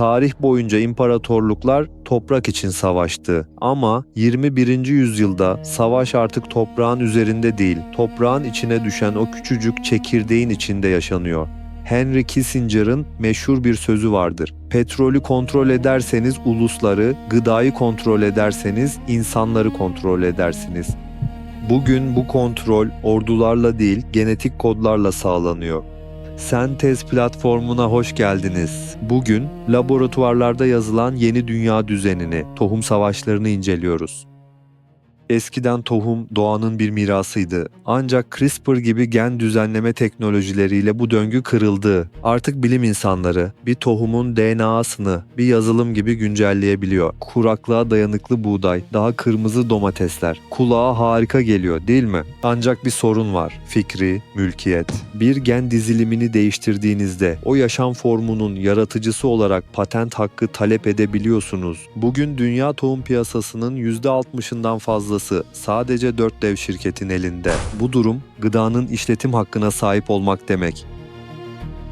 Tarih boyunca imparatorluklar toprak için savaştı. Ama 21. yüzyılda savaş artık toprağın üzerinde değil, toprağın içine düşen o küçücük çekirdeğin içinde yaşanıyor. Henry Kissinger'ın meşhur bir sözü vardır. Petrolü kontrol ederseniz ulusları, gıdayı kontrol ederseniz insanları kontrol edersiniz. Bugün bu kontrol ordularla değil, genetik kodlarla sağlanıyor. Sentez platformuna hoş geldiniz. Bugün laboratuvarlarda yazılan yeni dünya düzenini, tohum savaşlarını inceliyoruz. Eskiden tohum doğanın bir mirasıydı. Ancak CRISPR gibi gen düzenleme teknolojileriyle bu döngü kırıldı. Artık bilim insanları bir tohumun DNA'sını bir yazılım gibi güncelleyebiliyor. Kuraklığa dayanıklı buğday, daha kırmızı domatesler. Kulağa harika geliyor değil mi? Ancak bir sorun var. Fikri, mülkiyet. Bir gen dizilimini değiştirdiğinizde o yaşam formunun yaratıcısı olarak patent hakkı talep edebiliyorsunuz. Bugün dünya tohum piyasasının %60'ından fazlası sadece 4 dev şirketin elinde. Bu durum gıdanın işletim hakkına sahip olmak demek.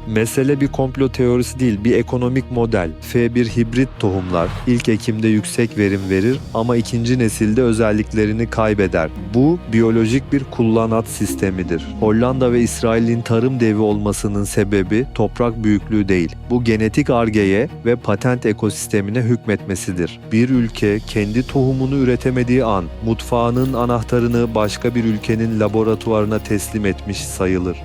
Mesele bir komplo teorisi değil, bir ekonomik model. F1 hibrit tohumlar ilk ekimde yüksek verim verir ama ikinci nesilde özelliklerini kaybeder. Bu biyolojik bir kullanat sistemidir. Hollanda ve İsrail'in tarım devi olmasının sebebi toprak büyüklüğü değil. Bu genetik argeye ve patent ekosistemine hükmetmesidir. Bir ülke kendi tohumunu üretemediği an mutfağının anahtarını başka bir ülkenin laboratuvarına teslim etmiş sayılır.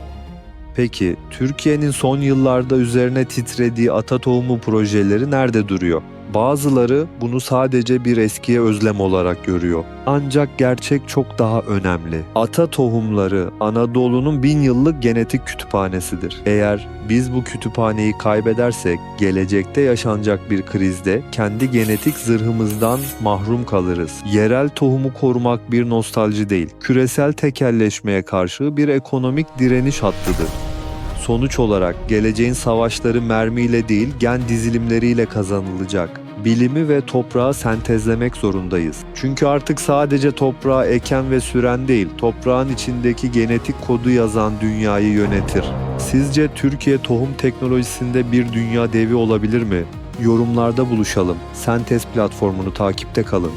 Peki Türkiye'nin son yıllarda üzerine titrediği ata tohumu projeleri nerede duruyor? Bazıları bunu sadece bir eskiye özlem olarak görüyor. Ancak gerçek çok daha önemli. Ata tohumları Anadolu'nun bin yıllık genetik kütüphanesidir. Eğer biz bu kütüphaneyi kaybedersek gelecekte yaşanacak bir krizde kendi genetik zırhımızdan mahrum kalırız. Yerel tohumu korumak bir nostalji değil, küresel tekelleşmeye karşı bir ekonomik direniş hattıdır. Sonuç olarak geleceğin savaşları mermiyle değil gen dizilimleriyle kazanılacak. Bilimi ve toprağı sentezlemek zorundayız. Çünkü artık sadece toprağı eken ve süren değil, toprağın içindeki genetik kodu yazan dünyayı yönetir. Sizce Türkiye tohum teknolojisinde bir dünya devi olabilir mi? Yorumlarda buluşalım. Sentez platformunu takipte kalın.